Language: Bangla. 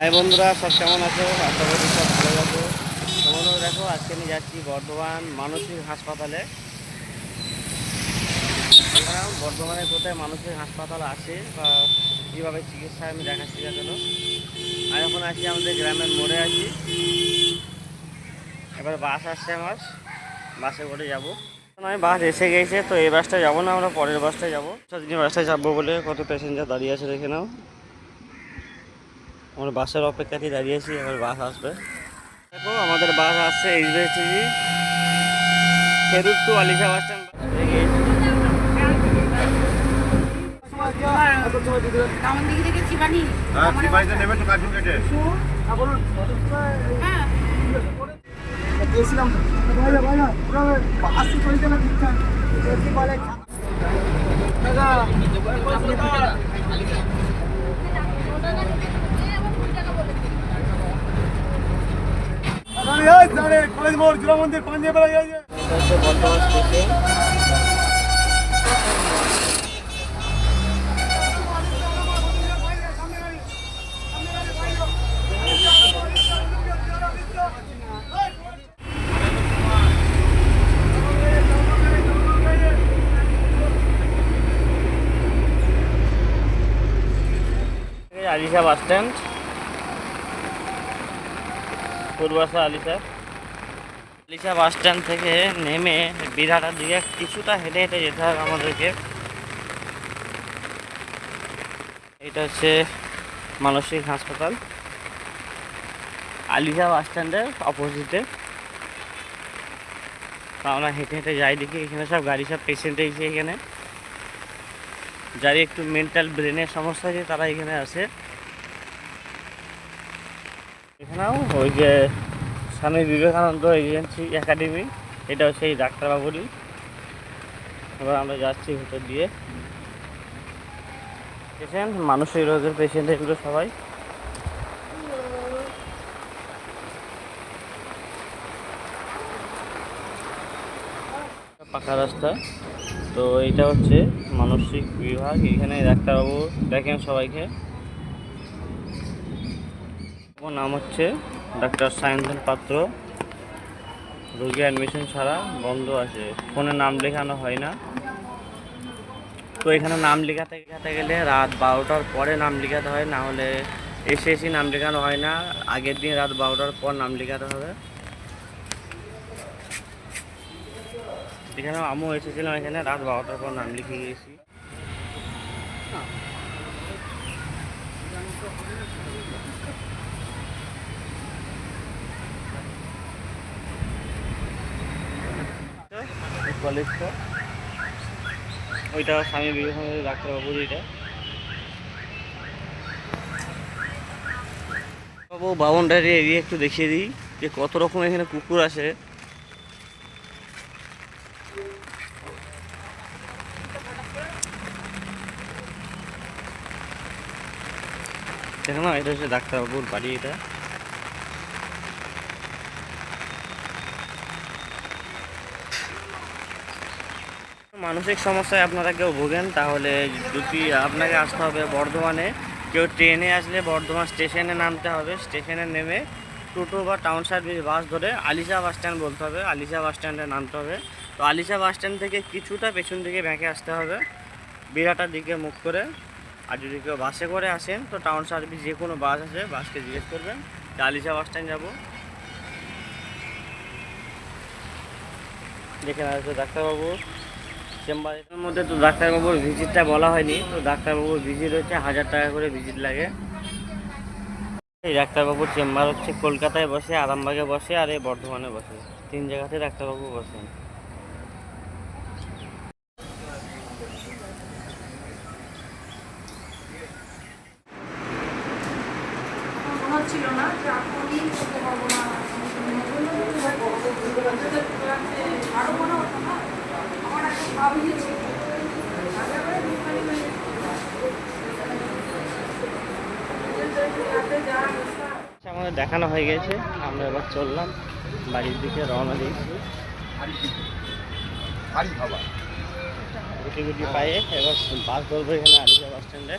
হাই বন্ধুরা, সব কেমন আছো? আশা করি সব ভালো আছো। তো দেখো, আজকে আমি যাচ্ছি বর্ধমান মানসিক হাসপাতালে। বর্ধমানে কোথায় মানসিক হাসপাতাল আছে বা কীভাবে চিকিৎসা আমি দেখাচ্ছি জন্য। আর এখন আছি আমাদের গ্রামের মোড়ে আছি। এবার বাস আসছে আমার। বাসে করে যাব। নয়, বাস এসে গেছে, তো এই বাসটা যাব না আমরা, পরের বাসটায় যাব। দিন বাসটায় যাব বলে কত প্যাসেঞ্জার দাঁড়িয়ে আছে দেখে নাও। আমরা বাসের অপেক্ষাতেই দাঁড়িয়ে আছি এবার বাস আসবে। দেখো আমাদের বাস আসছে এইচবিএসটিভি ফেরুর টু আলিশা বাস স্ট্যান্ড। কেমন দিকে থেকে চিবানি হ্যাঁ সিপাহিতে নেবে তো কার্টুন কেটে হ্যাঁ গেছিলাম বাইরে বাইরে পুরো বাসি চলছে না ঠিকঠাক এসি বলে কলেজ মোড় জুরা মন্দির পাঞ্জে বেড়া যায় Bardhaman station Alisha bus stand. Purbasha Alisha. Alisha bus stand থেকে নেমে বিরাটার দিকে কিছুটা হেঁটে হেঁটে যেতে হবে আমাদেরকে। এটা হচ্ছে মানসিক হাসপাতাল। আলিশা বাস স্ট্যান্ডের অপোজিটে। আমরা হেঁটে হেঁটে যাই দেখি, এখানে সব গাড়ি সব পেশেন্ট এসে এখানে। যার একটু মেন্টাল ব্রেনের সমস্যা আছে, তারা এখানে আসে এখানেও ওই যে স্বামী বিবেকানন্দ এজেন্সি একাডেমি এটা হচ্ছে এই ডাক্তারবাবুরই। এবার আমরা যাচ্ছি ভিতর দিয়ে। পেশেন্ট মানসিক রোগের পেশেন্ট এগুলো সবাই। পাকা রাস্তা। তো এটা হচ্ছে মানসিক বিভাগ। এখানে ডাক্তারবাবু দেখেন সবাইকে। নাম হচ্ছে ডাক্তার সায়ন্তন পাত্র। রোগী অ্যাডমিশন ছাড়া বন্ধ আছে। ফোনে নাম লেখানো হয় না। তো এখানে নাম লেখাতে লেখাতে গেলে রাত বারোটার পরে নাম লেখাতে হয়, না হলে এসে এসে নাম লেখানো হয় না। আগের দিন রাত বারোটার পর নাম লেখাতে হবে। এখানে আমিও এসেছিলাম এখানে, রাত বারোটার পর নাম লিখে গিয়েছি। কলেজটা ওইটা স্বামী বিবেকানন্দ ডাক্তারবাবুর এটা। বাবু বাউন্ডারি এরিয়া একটু দেখিয়ে দিই, যে কত রকম এখানে কুকুর আছে দেখো না, এটা হচ্ছে ডাক্তারবাবুর বাড়ি এটা। মানসিক সমস্যায় আপনারা কেউ ভোগেন, তাহলে যদি আপনাকে আসতে হবে বর্ধমানে, কেউ ট্রেনে আসলে বর্ধমান স্টেশনে নামতে হবে। স্টেশনে নেমে টোটো বা টাউন সার্ভিস বাস ধরে আলিশা বাস স্ট্যান্ড বলতে হবে। আলিশা বাস স্ট্যান্ডে নামতে হবে। তো আলিশা বাস স্ট্যান্ড থেকে কিছুটা পেছন দিকে ব্যাঁকে আসতে হবে। বিরাটার দিকে মুখ করে। আর যদি কেউ বাসে করে আসেন, তো টাউন সার্ভিস যে কোনো বাস আছে বাসকে জিজ্ঞেস করবেন, যে আলিশা বাস স্ট্যান্ড যাব। দেখে আসবে ডাক্তারবাবু। চেম্বারের মধ্যে তো ডাক্তারবাবুর ভিজিটটা বলা হয়নি, তো ডাক্তারবাবুর ভিজিট হচ্ছে হাজার টাকা করে ভিজিট লাগে। এই ডাক্তারবাবুর চেম্বার হচ্ছে কলকাতায় বসে, আরামবাগে বসে আর এই বর্ধমানে বসে। তিন জায়গাতে ডাক্তারবাবু না আরও মনে হতো না। আমাদের দেখানো হয়ে গেছে, আমরা এবার চললাম বাড়ির দিকে রওনা দিয়েছি। গুটি পায়ে এবার বাস ধরবো এখানে আলিশা বাস স্ট্যান্ডে।